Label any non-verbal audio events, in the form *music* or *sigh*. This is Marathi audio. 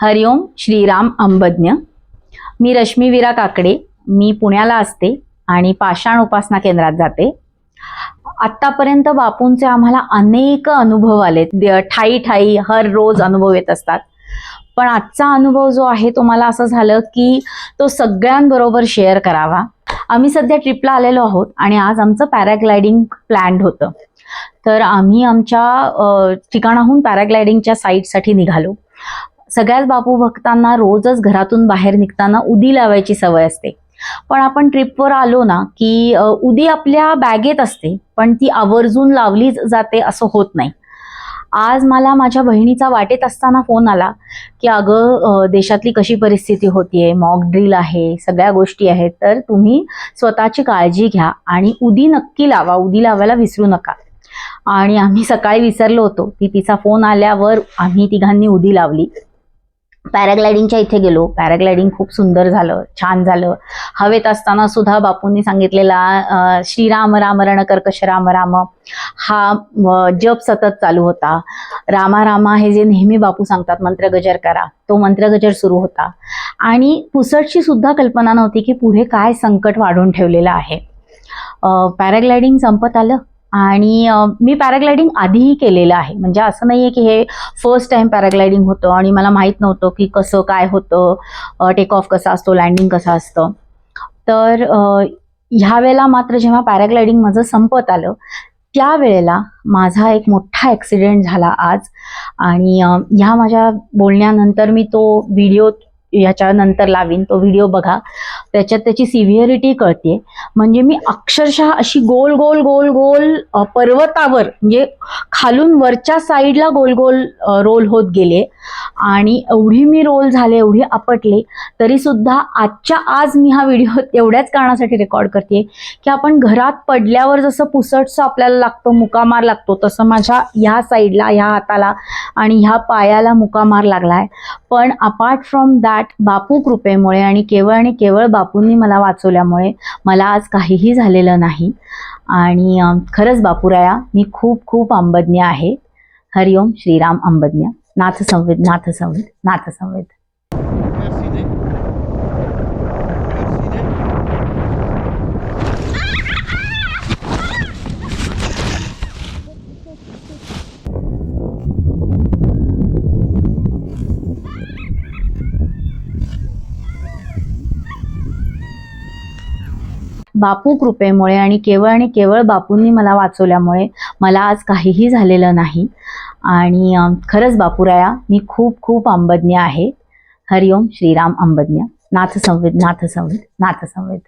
हरिओम श्रीराम अंबज्ञ. मी रश्मी विरा काकडे. मी पुण्याला असते आणि पाषाण उपासना केंद्रात जाते. आत्तापर्यंत बापूंचे आम्हाला अनेक अनुभव आले. ठाई ठाई हर रोज अनुभव येत असतात. पण आजचा अनुभव जो आहे तो मला असं झालं की तो सगळ्यांबरोबर शेअर करावा. आम्ही सध्या ट्रिपला आलेलो आहोत आणि आज आमचं पॅराग्लायडिंग प्लॅन्ड होतं. तर आम्ही आमच्या ठिकाणाहून पॅराग्लायडिंगच्या साईटसाठी निघालो. सगळ्याच बापू भक्तांना रोजच घरातून बाहेर निघताना उदी लावायची सवय असते. पण आपण ट्रिपवर आलो ना की उदी आपल्या बॅगेत असते पण ती आवर्जून लावलीच जाते असं होत नाही. आज मला माझ्या बहिणीचा वाटेत असताना फोन आला की अगं देशातली कशी परिस्थिती होतीये मॉक ड्रिल आहे सगळ्या गोष्टी आहेत तर तुम्ही स्वतःची काळजी घ्या आणि उदी नक्की लावा उदी लावायला विसरू नका. आणि आम्ही सकाळी विसरलो होतो की तिचा फोन आल्यावर आम्ही तिघांनी उदी लावली. पॅराग्लायडिंगच्या इथे गेलो. पॅराग्लायडिंग खूप सुंदर झालं छान झालं. हवेत असताना सुद्धा बापूंनी सांगितलेला श्रीराम राम रण कर्कश राम राम हा जप सतत चालू होता. रामा रामा हे जे नेहमी बापू सांगतात मंत्रगजर करा. तो मंत्रगजर सुरू होता. आणि पुसटची सुद्धा कल्पना नव्हती की पुढे काय संकट वाढून ठेवलेलं आहे. पॅराग्लायडिंग संपत आलं? आणि मी पॅराग्लायडिंग आधीही केलेलं आहे. म्हणजे असं नाहीये की हे फर्स्ट टाइम पॅराग्लायडिंग होतं आणि मला माहीत नव्हतं की कसं काय होतं टेक ऑफ कसा असतो लँडिंग कसं असतं. तर ह्या वेळेला मात्र जेव्हा पॅराग्लायडिंग माझं संपत आलं त्यावेळेला माझा एक मोठा ॲक्सिडेंट झाला आज. आणि ह्या माझ्या बोलण्यानंतर मी तो व्हिडिओ याच्यानंतर लावीन तो व्हिडिओ बघा. त्याच्यात त्याची सिव्हिअरिटी कळते म्हणजे मी अक्षरशः अशी गोल गोल गोल गोल पर्वतावर म्हणजे खालून वरच्या साईडला गोल गोल रोल होत गेले. आणि एवढी मी रोल झाले एवढी आपटले तरी सुद्धा आजच्या आज मी हा व्हिडिओ *laughs* तेवढ्याच कारणासाठी रेकॉर्ड करते की आपण घरात पडल्यावर जसं पुसटचं आपल्याला लागतं मुकामार लागतो तसं माझ्या ह्या साईडला ह्या हाताला आणि ह्या पायाला मुकामार लागलाय. पण अपार्ट फ्रॉम दॅट बापू कृपेमुळे आणि केवळ आणि केवळ बापू बापूंनी मला वाचवल्यामुळे मला आज काहीही झालेलं नाही. आणि खरंच बापूराया मी खूप खूप अंबज्ञ आहे. हरिओम श्रीराम अंबज्ञ. नाथ संवेद नाथ संवेद नाथ संवेद बापू कृपेमुळे आणि केवळ आणि केवळ बापूंनी मला वाचवल्यामुळे मला आज काहीही झालेलं नाही. आणि खरंच बापूराया मी खूप खूप अंबज्ञ आहे. हरिओम श्रीराम अंबज्ञ. नाथ संवेद नाथ संवेद नाथ संवेद